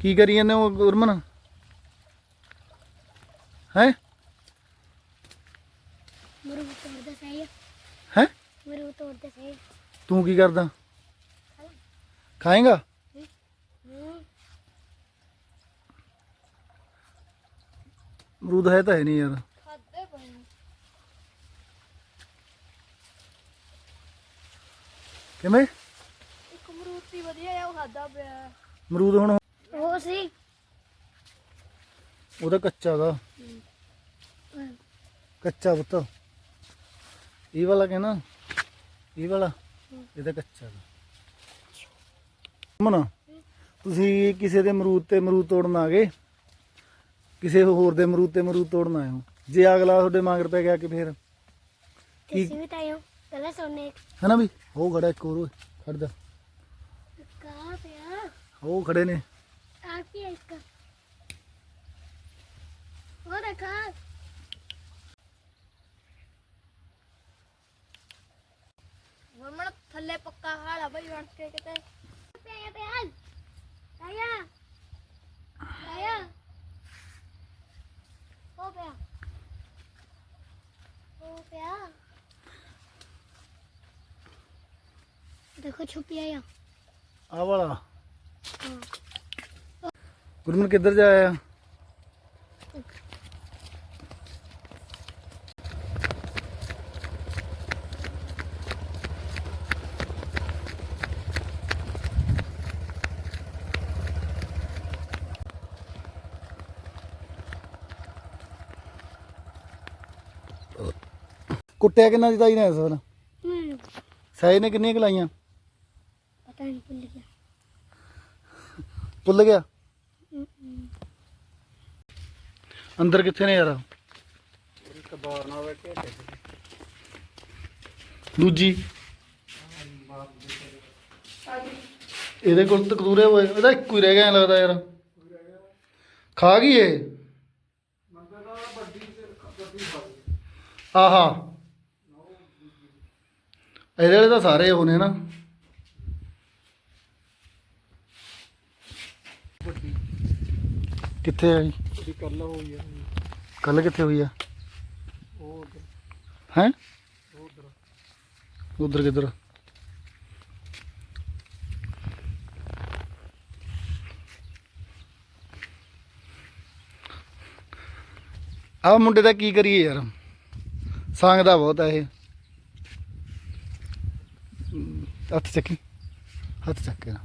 ਕੀ ਕਰੀ ਜਾਂਦੇ ਹੋ ਗੁਰਮਨ? ਹੈ? ਮਰੂ ਤੋੜਦੇ ਸਹੀ ਹੈ? ਮਰੂ ਤੋੜਦੇ ਸਹੀ ਤੂੰ ਕੀ ਕਰਦਾ? ਖਾਏਗਾ? ਅਮਰੂਦ ਹੈ ਤਾਂ ਹੈ ਨਹੀਂ ਯਾਰ। ਖਾਦੇ ਪਏ ਨੇ। ਕਿਵੇਂ? ਇੱਕ ਮਰੂਦ ਸੀ ਵਧੀਆ ਆ ਉਹ ਖਾਦਾ ਪਿਆ। ਅਮਰੂਦ ਹੁਣ ਉਹ ਸੀ। ਉਹਦਾ ਕੱਚਾ ਦਾ। ਕੱਚਾ ਪੁੱਤ। ਇਹ ਵਾਲਾ ਕਹਿਣਾ। ਇਹ ਵਾਲਾ। ਇਹਦਾ ਕੱਚਾ ਦਾ। ਮਨਾ ਤੁਸੀਂ ਕਿਸੇ ਦੇ ਅਮਰੂਦ ਤੇ ਅਮਰੂਦ ਤੋੜਨ ਆ ਗਏ? ਕਿਸੇ ਹੋਰ ਦੇ ਅਮਰੂਦ ਤੇ ਅਮਰੂਦ ਤੋੜਨ ਆਏ ਹੋ? ਜੇ ਅਗਲਾ ਤੁਹਾਡੇ ਮਗਰ ਪੈ ਗਿਆ ਕਿ ਫੇਰ ਕੀ ਕਿਸੇ ਵੀ ਤਾਇਓ ਪਹਿਲਾਂ ਸੋਨੇ। ਹਨਾ ਵੀ? ਉਹ ਖੜਾ ਇੱਕ ਹੋਰ ਓਏ, ਖੜ ਜਾ। ਕਾ ਪਿਆ? ਉਹ ਖੜੇ ਨੇ ਆ ਕੀ ਹੈ ਇਸਕਾ ਉਹ ਦੇਖਾ ਵਰਮਣ ਥੱਲੇ ਪੱਕਾ ਹਾਲਾ ਬਈ ਵੜ ਕੇ ਕਿਤੇ। ਪਿਆ ਪਿਆ ਆਇਆ ਆਇਆ ਹੋ ਪਿਆ। ਹੋ ਪਿਆ। ਦੇਖੋ ਛੁਪੀ ਆਇਆ। ਆ ਵਾਲਾ। ਗੁਰਮਨ ਕਿੱਧਰ ਜਾਇਆ? ਕੁੱਟਿਆ ਕਿੰਨਾ ਦੀ ਤਾਈ ਨੇ ਇਸ ਵਾਰ ਮੈਨੂੰ। ਸਾਈ ਨੇ ਕਿੰਨੀਆਂ ਕਲਾਈਆਂ? ਪਤਾ ਨਹੀਂ ਭੁੱਲ ਗਿਆ। ਭੁੱਲ ਗਿਆ? ਹਮ, ਹਮ। ਅੰਦਰ ਕਿੱਥੇ ਨੇ ਯਾਰ? ਦੂਜੀ। ਇਹਦੇ ਕੋਲ ਤਕਦੂਰੇ ਹੋਏ। ਇਹਦਾ ਇੱਕੋ ਹੀ ਰਹਿ ਗਿਆ ਐਂ ਲੱਗਦਾ ਯਾਰ। ਖਾ ਗਈ ਇਹ? ਆਹਾ। ਇਹਦੇ ਵਾਲੇ ਤਾਂ ਸਾਰੇ ਉਹ ਨੇ ਕਿੱਥੇ ਆ ਜੀ? ਉਹਦੀ ਕੱਲ ਹੋਈ ਹੈ ਕੱਲ ਕਿੱਥੇ ਹੋਈ ਆ? ਉਹ ਉਧਰ। ਹੈ? ਉਹ ਉਧਰ। ਉਧਰ ਕਿੱਧਰ? ਆ ਮੁੰਡੇ ਦਾ ਕੀ ਕਰੀਏ ਯਾਰ? ਸੰਗਦਾ ਬਹੁਤ ਆ ਇਹ। Atı çekin. Atı çek yani.